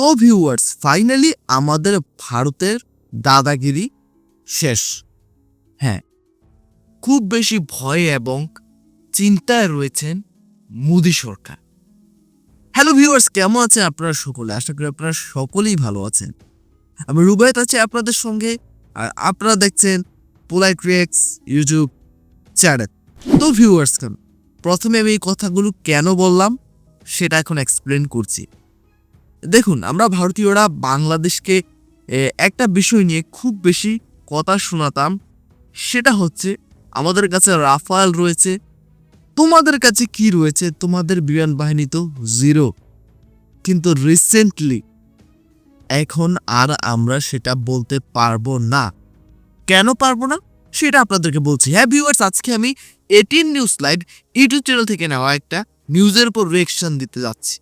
তো viewers finally আমাদের ভারতের দাদাগিরি শেষ। হ্যাঁ খুব বেশি ভয় এবং চিন্তায় রয়েছেন মোদী সরকার। হ্যালো ভিউয়ার্স কেমন আছেন আপনারা সকলে? আশা করি আপনারা সকলেই ভালো আছেন। আমি রুবায়ত আছি আপনাদের সঙ্গে। আর আপনারা দেখছেন পোলাইট রিয়েক্স ইউটিউব চ্যানেল তো ভিউয়ার্স কেন প্রথমে আমি এই কথাগুলো কেন বললাম, সেটা এখন এক্সপ্লেন করছি। দেখুন, আমরা ভারতীয়রা বাংলাদেশকে একটা বিষয় নিয়ে খুব বেশি কথা শোনাতাম। সেটা হচ্ছে, আমাদের কাছে রাফায়েল রয়েছে। তোমাদের কাছে কি রয়েছে? তোমাদের বিমান বাহিনী তো জিরো কিন্তু রিসেন্টলি এখন আর আমরা সেটা বলতে পারব না। কেন পারব না? সেটা আপনাদেরকে বলছি। হ্যাঁ ভিউয়ার্স আজকে আমি ATN news live YouTube channel থেকে নেওয়া একটা নিউজের উপর রিয়েকশন দিতে যাচ্ছি।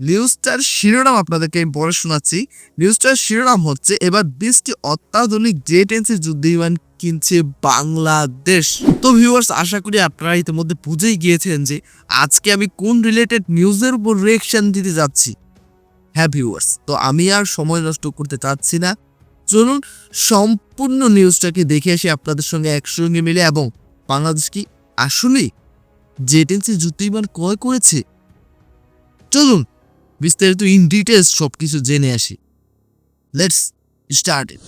নিউজটার শিরোনাম আপনাদেরকে আমি পড়ে শোনাচ্ছি। নিউজটার শিরোনাম হচ্ছে, এবার বিশটি অত্যাধুনিক জেট এনসির যুদ্ধ বিমান কিনছে বাংলাদেশ। তো ভিউয়ার্স আশা করি আপনারা ইতিমধ্যে বুঝেই গিয়েছেন যে আজকে আমি কোন রিলেটেড নিউজের উপর রিয়েকশন দিতে যাচ্ছি। হ্যাঁ ভিউয়ার্স তো আমি আর সময় নষ্ট করতে চাচ্ছি না। চলুন সম্পূর্ণ নিউজটাকে দেখে আসি আপনাদের সঙ্গে একসঙ্গে মিলে এবং বাংলাদেশ কি আসলেই জেট এনসি যুদ্ধ বিমান ক্রয় করেছে? চলুন বিস্তারিত ইন ডিটেলস সব কিছু জেনে আসি। লেটস স্টার্ট ইট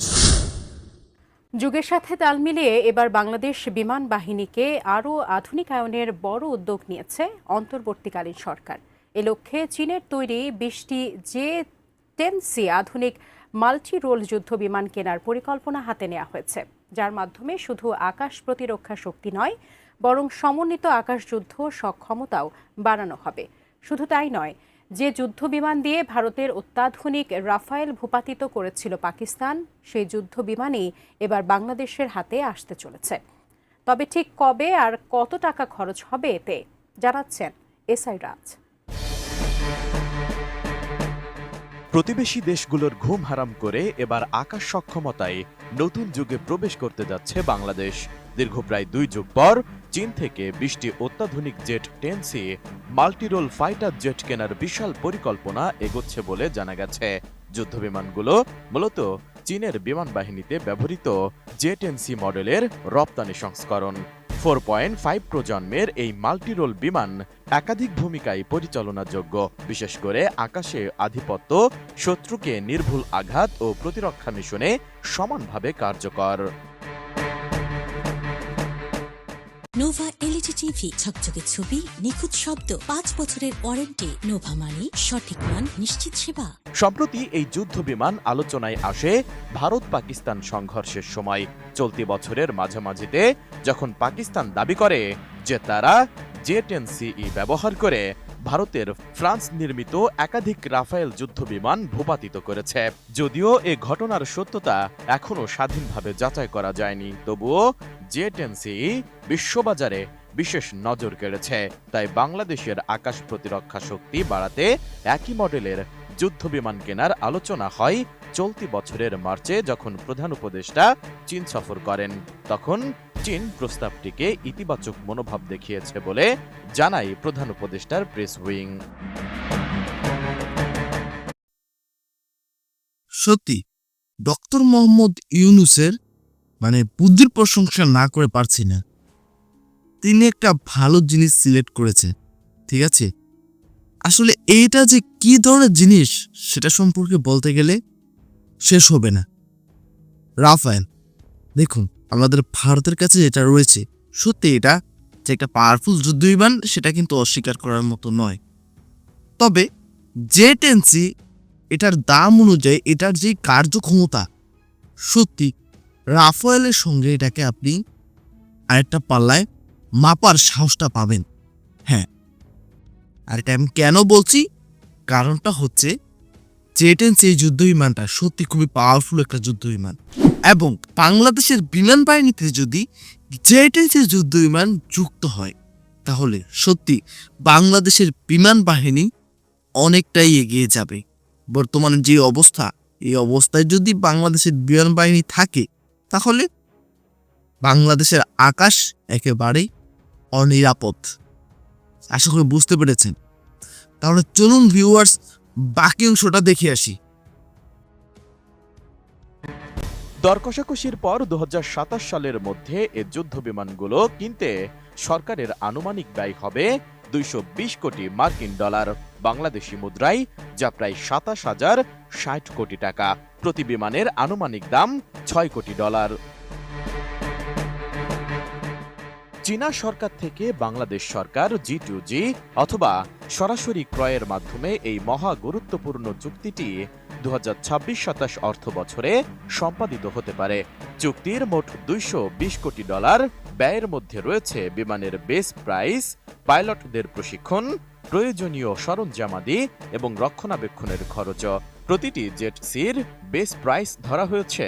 যুগের সাথে তাল মিলিয়ে এবার বাংলাদেশ বিমান বাহিনীকে আরও আধুনিকায়নের বড় উদ্যোগ নিয়েছে অন্তর্বর্তীকালীন সরকার। এ লক্ষ্যে চীনের তৈরি বিশটি জে টেন সি আধুনিক মাল্টি রোল যুদ্ধ বিমান কেনার পরিকল্পনা হাতে নেওয়া হয়েছে। যার মাধ্যমে শুধু আকাশ প্রতিরক্ষা শক্তি নয়, বরং সমন্বিত আকাশ যুদ্ধ সক্ষমতাও বাড়ানো হবে। শুধু তাই নয় যে যুদ্ধ বিমান দিয়ে ভারতের অত্যাধুনিক রাফায়েল ভূপাতিত করেছিল পাকিস্তান, সেই যুদ্ধ বিমানই এবার বাংলাদেশের হাতে আসতে চলেছে। তবে ঠিক কবে আর কত টাকা খরচ হবে এতে, জানাচ্ছেন এসআই রাজ। প্রতিবেশী দেশগুলোর ঘুম হারাম করে এবার আকাশ সক্ষমতায় নতুন যুগে প্রবেশ করতে যাচ্ছে বাংলাদেশ। দীর্ঘ প্রায় দুই যুগ পর চীন থেকে বিশটি অত্যাধুনিক jet ten C, multirole fighter jet কেনার বিশাল পরিকল্পনা এগোচ্ছে বলে জানা গেছে। যুদ্ধবিমানগুলো মূলত চীনের বিমান বাহিনীতে ব্যবহৃত জেট এনসি মডেলের রপ্তানি সংস্করণ। ফোর পয়েন্ট ফাইভ প্রজন্মের এই মাল্টিরোল বিমান একাধিক ভূমিকায় পরিচালনাযোগ্য, বিশেষ করে আকাশে আধিপত্য, শত্রুকে নির্ভুল আঘাত ও প্রতিরক্ষা মিশনে সমানভাবে কার্যকর। নোভা এলইডি টিভি ঝকঝকে ছবি, নিখুঁত শব্দ, পাঁচ বছরের ওয়ারেন্টি। নোভা মানি সঠিক মান, নিশ্চিত সেবা। সম্প্রতি এই যুদ্ধ বিমান আলোচনায় আসে ভারত পাকিস্তান সংঘর্ষের সময়। চলতি বছরের মাঝামাঝিতে যখন পাকিস্তান দাবি করে যে তারা জেট টেন সিই ব্যবহার করে ভারতের ফ্রান্স নির্মিত একাধিক রাফায়েল যুদ্ধ বিমান ভূপাতিত করেছে। যদিও এ ঘটনার সত্যতা এখনও স্বাধীনভাবে যাচাই করা যায়নি, তবুও জে বিশ্ববাজারে বিশেষ নজর কেড়েছে। তাই বাংলাদেশের আকাশ প্রতিরক্ষা শক্তি বাড়াতে একই মডেলের যুদ্ধ বিমান কেনার আলোচনা হয় চলতি বছরের মার্চে, যখন প্রধান উপদেষ্টা চীন সফর করেন। তখন চীন প্রস্তাবটিকে ইতিবাচক মনোভাব দেখিয়েছে বলে জানায় প্রধান উপদেষ্টার প্রেস উইং। সত্যি, ডক্টর মোহাম্মদ ইউনুসের মানে বুদ্ধির প্রশংসা না করে পারছি না। তিনি একটা ভালো জিনিস সিলেক্ট করেছে, ঠিক আছে? আসলে এইটা যে কি ধরনের জিনিস সেটা সম্পর্কে বলতে গেলে শেষ হবে না। রাফায়েল, দেখুন আমাদের ভারতের কাছে যেটা রয়েছে, সত্যি এটা যে একটা পাওয়ারফুল যুদ্ধ বিমান, সেটা কিন্তু অস্বীকার করার মতো নয়। তবে জেট এনসি এটার দাম অনুযায়ী এটার যে কার্যক্ষমতা, সত্যি রাফায়েলের সঙ্গে এটাকে আপনি আরেকটা পাল্লায় মাপার সাহসটা পাবেন। হ্যাঁ। আর এটা আমি কেন বলছি? কারণটা হচ্ছে জেটেন্স এই যুদ্ধ বিমানটা সত্যি খুবই পাওয়ারফুল একটা যুদ্ধ বিমান। এবং বাংলাদেশের বিমান বাহিনীতে যদি জেটেন্সের যুদ্ধ বিমান যুক্ত হয়, তাহলে সত্যি বাংলাদেশের বিমান বাহিনী অনেকটাই এগিয়ে যাবে। বর্তমানে যে অবস্থা, এই অবস্থায় যদি বাংলাদেশের বিমান বাহিনী থাকে, তাহলে বাংলাদেশের আকাশ একেবারেই অনিরাপদ। আশা করি বুঝতে পেরেছেন। তাহলে চলুন ভিউয়ার্স বাকি অংশটা দেখে আসি। দর কষাকষির পর দু হাজার সাতাশ সালের মধ্যে এ যুদ্ধ বিমানগুলো কিনতে সরকারের আনুমানিক ব্যয় হবে দুইশ বিশ কোটি মার্কিন ডলার, বাংলাদেশি মুদ্রায় যা প্রায় সাতাশ হাজার ষাট কোটি টাকা। প্রতি বিমানের আনুমানিক দাম ছয় কোটি ডলার। চীনা সরকার থেকে বাংলাদেশ সরকার জি টু জি অথবা সরাসরি ক্রয়ের মাধ্যমে এই মহা গুরুত্বপূর্ণ চুক্তিটি দু হাজার ছাব্বিশ সাতাশ অর্থ বছরে সম্পাদিত হতে পারে। চুক্তির মোট দুইশো বিশ কোটি ডলার। ব্যয়ের মধ্যে রয়েছে বিমানের বেস প্রাইস, পাইলটদের প্রশিক্ষণ, প্রয়োজনীয় সরঞ্জামাদি এবং রক্ষণাবেক্ষণের খরচ। প্রতিটি জেট সির বেস প্রাইস ধরা হয়েছে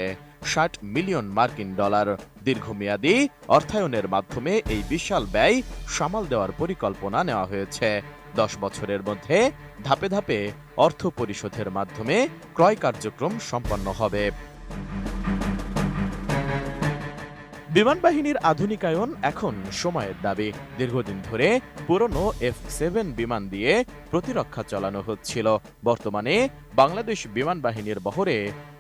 ষাট মিলিয়ন মার্কিন ডলার। দীর্ঘমেয়াদী অর্থায়নের মাধ্যমে এই বিশাল ব্যয় সামাল দেওয়ার পরিকল্পনা নেওয়া হয়েছে। দশ বছরের মধ্যে ধাপে ধাপে অর্থ পরিশোধের মাধ্যমে ক্রয় কার্যক্রম সম্পন্ন হবে। বিমান বাহিনীর আধুনিকায়ন এখন সময়ের দাবি। দীর্ঘদিন ধরে পুরনো এফ সেভেন বিমান দিয়ে প্রতিরক্ষা চালানো হচ্ছিল। বর্তমানে বাংলাদেশ বিমান বাহিনীর বহরে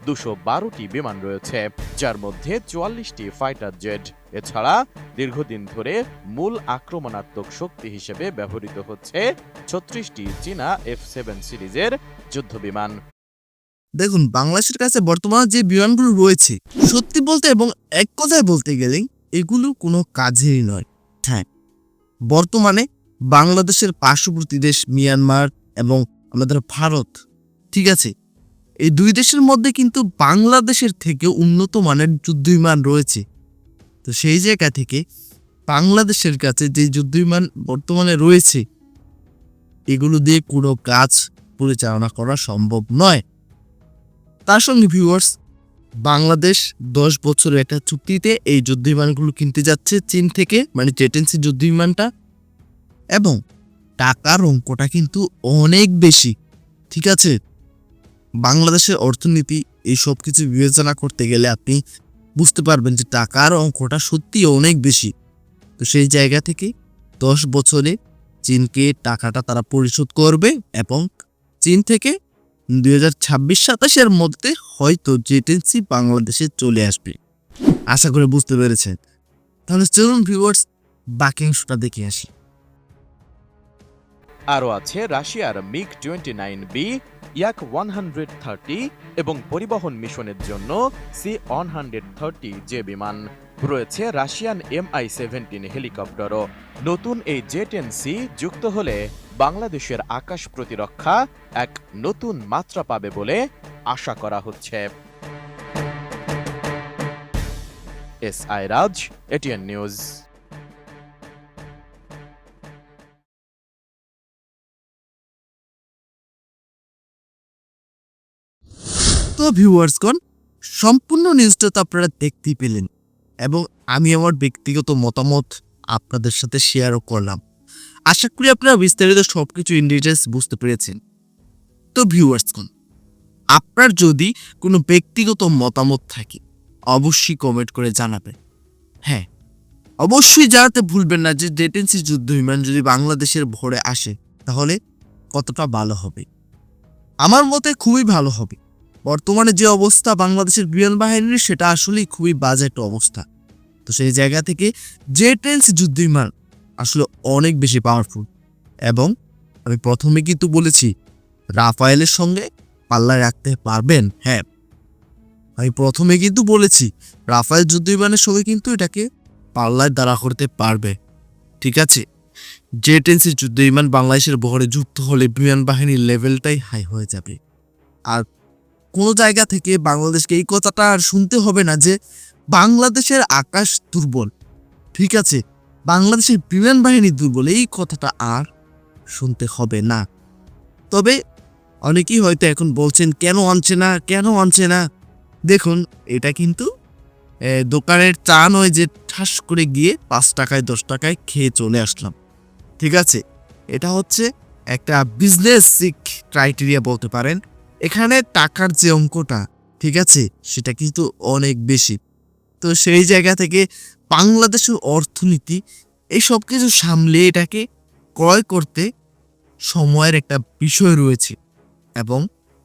দুশো বারোটি বিমান রয়েছে, যার মধ্যে চুয়াল্লিশটি ফাইটার জেট। এছাড়া দীর্ঘদিন ধরে মূল আক্রমণাত্মক শক্তি হিসেবে ব্যবহৃত হচ্ছে ছত্রিশটি চীনা এফ সেভেন সিরিজের যুদ্ধ বিমান দেখুন, বাংলাদেশের কাছে বর্তমানে যে বিমানগুলো রয়েছে, সত্যি বলতে এবং এক কথায় বলতে গেলে এগুলো কোনো কাজেরই নয়। হ্যাঁ বর্তমানে বাংলাদেশের পার্শ্ববর্তী দেশ মিয়ানমার এবং আমাদের ভারত, ঠিক আছে? এই দুই দেশের মধ্যে কিন্তু বাংলাদেশের থেকে উন্নত মানের যুদ্ধ বিমান রয়েছে। তো সেই জায়গা থেকে বাংলাদেশের কাছে যে যুদ্ধ বিমান বর্তমানে রয়েছে, এগুলো দিয়ে কোনো কাজ পরিচালনা করা সম্ভব নয়। তার সঙ্গে ভিউয়ার্স বাংলাদেশ দশ বছরের একটা চুক্তিতে এই যুদ্ধ বিমানগুলো কিনতে যাচ্ছে চীন থেকে মানে জেটেন্সি যুদ্ধ বিমানটা এবং টাকার অঙ্কটা কিন্তু অনেক বেশি, ঠিক আছে? বাংলাদেশের অর্থনীতি, এই সব কিছু বিবেচনা করতে গেলে আপনি বুঝতে পারবেন যে টাকার অঙ্কটা সত্যি অনেক বেশি। তো সেই জায়গা থেকে দশ বছরে চীনকে টাকাটা তারা পরিশোধ করবে এবং চীন থেকে দুই হাজার ছাব্বিশ সাতাশের মধ্যে হয়তো জেটেন্সি বাংলাদেশে চলে আসবে। আশা করে বুঝতে পেরেছেন। তাহলে চলুন ভিউয়ার্স বাকি অংশটা দেখে আসি। আরও আছে রাশিয়ার MiG twenty nine B Yak one hundred thirty এবং পরিবহন মিশনের জন্য সি ওয়ান হান্ড্রেড থার্টি যে বিমান। রয়েছে রাশিয়ান এমআই সেভেন্টিন হেলিকপ্টারও। নতুন এই জে টেন সি যুক্ত হলে বাংলাদেশের আকাশ প্রতিরক্ষা এক নতুন মাত্রা পাবে বলে আশা করা হচ্ছে। S I Raj ATN news. তো ভিউয়ার্সগণ সম্পূর্ণ নিউজটা তো আপনারা দেখতেই পেলেন এবং আমি আমার ব্যক্তিগত মতামত আপনাদের সাথে শেয়ারও করলাম। আশা করি আপনারা বিস্তারিত সব কিছু ইন ডিটেলস বুঝতে পেরেছেন। তো ভিউয়ার্সগণ আপনার যদি কোনো ব্যক্তিগত মতামত থাকে, অবশ্যই কমেন্ট করে জানাবেন। হ্যাঁ অবশ্যই জানাতে ভুলবেন না যে ডেটেন্সি যুদ্ধ, বিমান যদি বাংলাদেশের ভরে আসে, তাহলে কতটা ভালো হবে? আমার মতে খুবই ভালো হবে। বর্তমানে যে অবস্থা বাংলাদেশের বিমান বাহিনীর, সেটা আসলেই খুবই বাজে একটা অবস্থা। তো সেই জায়গা থেকে জেটেন্স যুদ্ধ বিমান আসলে অনেক বেশি পাওয়ারফুল এবং আমি প্রথমে কিন্তু বলেছি, রাফায়েলের সঙ্গে পাল্লায় রাখতে পারবেন? হ্যাঁ। আমি প্রথমে কিন্তু বলেছি, রাফায়েল যুদ্ধ বিমানের সঙ্গে কিন্তু এটাকে পাল্লায় দাঁড়া করতে পারবে। ঠিক আছে? জেটেন্সি যুদ্ধ বিমান বাংলাদেশের বহরে যুক্ত হলে বিমান বাহিনীর লেভেলটাই হাই হয়ে যাবে। আর কোনো জায়গা থেকে বাংলাদেশকে এই কথাটা আর শুনতে হবে না যে বাংলাদেশের আকাশ দুর্বল। ঠিক আছে, বাংলাদেশের বিমান বাহিনী দুর্বল, এই কথাটা আর শুনতে হবে না। তবে অনেকেই হয়তো এখন বলছেন, কেন আনছে না, কেন আনছে না? দেখুন, এটা কিন্তু দোকানের চা নয় যে ঠাস করে গিয়ে পাঁচ টাকায়, দশ টাকায় খেয়ে চলে আসলাম। ঠিক আছে, এটা হচ্ছে একটা বিজনেস ক্রাইটেরিয়া বলতে পারেন। এখানে টাকার যে অঙ্কটা, ঠিক আছে, সেটা কিন্তু অনেক বেশি। তো সেই জায়গা থেকে বাংলাদেশের অর্থনীতি, এই সব কিছু সামলে এটাকে ক্রয় করতে সময়ের একটা বিষয় রয়েছে। এবং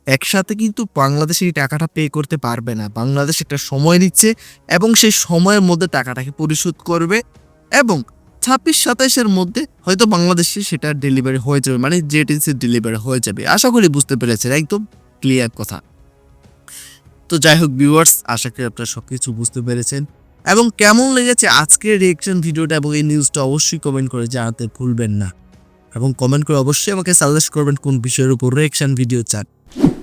একসাথে কিন্তু বাংলাদেশ এই টাকাটা পে করতে পারবে না। বাংলাদেশ একটা সময় নিচ্ছে এবং সেই সময়ের মধ্যে টাকাটাকে পরিশোধ করবে এবং ছাব্বিশ সাতাইশের মধ্যে হয়তো বাংলাদেশে সেটা ডেলিভারি হয়ে যাবে মানে জেটিসি ডেলিভারি হয়ে যাবে। আশা করি বুঝতে পেরেছেন, একদম? ক্লিয়ার কথা। তো যাই হোক ভিউয়ার্স আশা করি আপনারা সব কিছু বুঝতে পেরেছেন। এবং কেমন লেগেছে আজকের রিয়েকশন ভিডিওটা এবং এই নিউজটা অবশ্যই কমেন্ট করে জানাতে ভুলবেন না। এবং কমেন্ট করে অবশ্যই আমাকে সাজেস্ট করবেন কোন বিষয়ের উপর রিয়েকশন ভিডিও চান।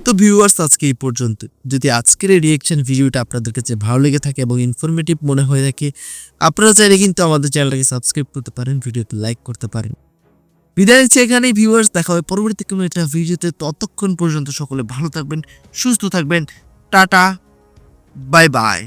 তো ভিউয়ার্স আজকে এই পর্যন্ত। যদি আজকের এই রিয়েকশন ভিডিওটা আপনাদের কাছে ভালো লেগে থাকে এবং ইনফরমেটিভ মনে হয়ে থাকে, আপনারা চাইলে কিন্তু আমাদের চ্যানেলটাকে সাবস্ক্রাইব করতে পারেন ভিডিওতে লাইক করতে পারেন। বিদায় নিচ্ছি এখানেই ভিউয়ার্স দেখা হবে পরবর্তী কোনো একটা ভিডিওতে। ততক্ষণ পর্যন্ত সকলে ভালো থাকবেন, সুস্থ থাকবেন। Tata bye bye